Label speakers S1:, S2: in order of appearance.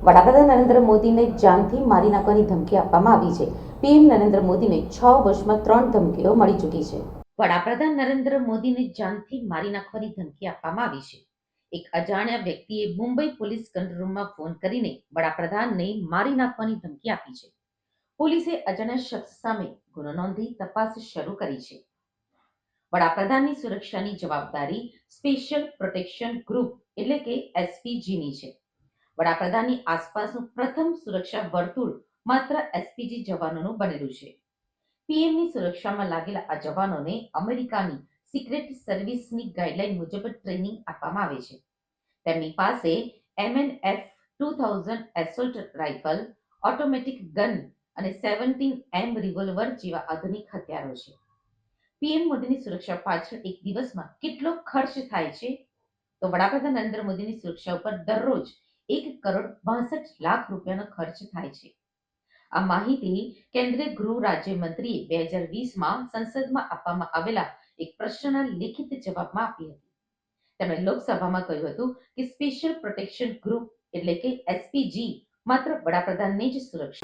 S1: વડાપ્રધાન નરેન્દ્ર મોદીને જાનથી મારી નાખવાની ધમકી આપવામાં આવી છે. પીએમ નરેન્દ્ર મોદીને છ વર્ષમાં ત્રણ ધમકીઓ મળી ચૂકી છે. વડાપ્રધાન નરેન્દ્ર મોદીને જાનથી મારી નાખવાની ધમકી આપવામાં આવી છે. એક અજાણ્યા વ્યક્તિએ મુંબઈ પોલીસ કંટ્રોલ રૂમમાં ફોન કરીને વડાપ્રધાનને મારી નાખવાની ધમકી આપી છે. પોલીસે અજાણ્યા શખ્સ સામે ગુનો નોંધી તપાસ શરૂ કરી છે. વડાપ્રધાનની સુરક્ષાની જવાબદારી સ્પેશિયલ પ્રોટેક્શન ગ્રુપ એટલે કે એસપીજીની છે. વડાપ્રધાનની આસપાસનું પ્રથમ સુરક્ષા વર્તુળ માત્ર એસપીજી જવાનોનું બનેલું છે. પીએમની સુરક્ષામાં લાગેલા આ જવાનોને અમેરિકાની સિક્રેટ સર્વિસની ગાઈડલાઈન મુજબ ટ્રેનિંગ આપવામાં આવે છે. તેમની પાસે MNF two thousand assault rifle automatic gun અને સેવન્ટીન એમ રિવોલ્વર જેવા આધુનિક હથિયારો છે. પીએમ મોદીની સુરક્ષા પાછળ એક દિવસમાં કેટલો ખર્ચ થાય છે? તો વડાપ્રધાન નરેન્દ્ર મોદીની સુરક્ષા ઉપર દરરોજ એક કરોડ બાસઠ લાખ રૂપિયાનો ખર્ચ થાય છે. આ માહિતી કેન્દ્રીય ગૃહ રાજ્યમંત્રીએ બે હજાર વીસમાં સંસદમાં આપવામાં આવેલા એક પ્રશ્નના લિખિત જવાબમાં આપી હતી. તેમણે લોકસભામાં કહ્યું હતું કે સ્પેશિયલ પ્રોટેક્શન ગ્રુપ એટલે કે એસપીજી માત્ર વડાપ્રધાનની જ સુરક્ષા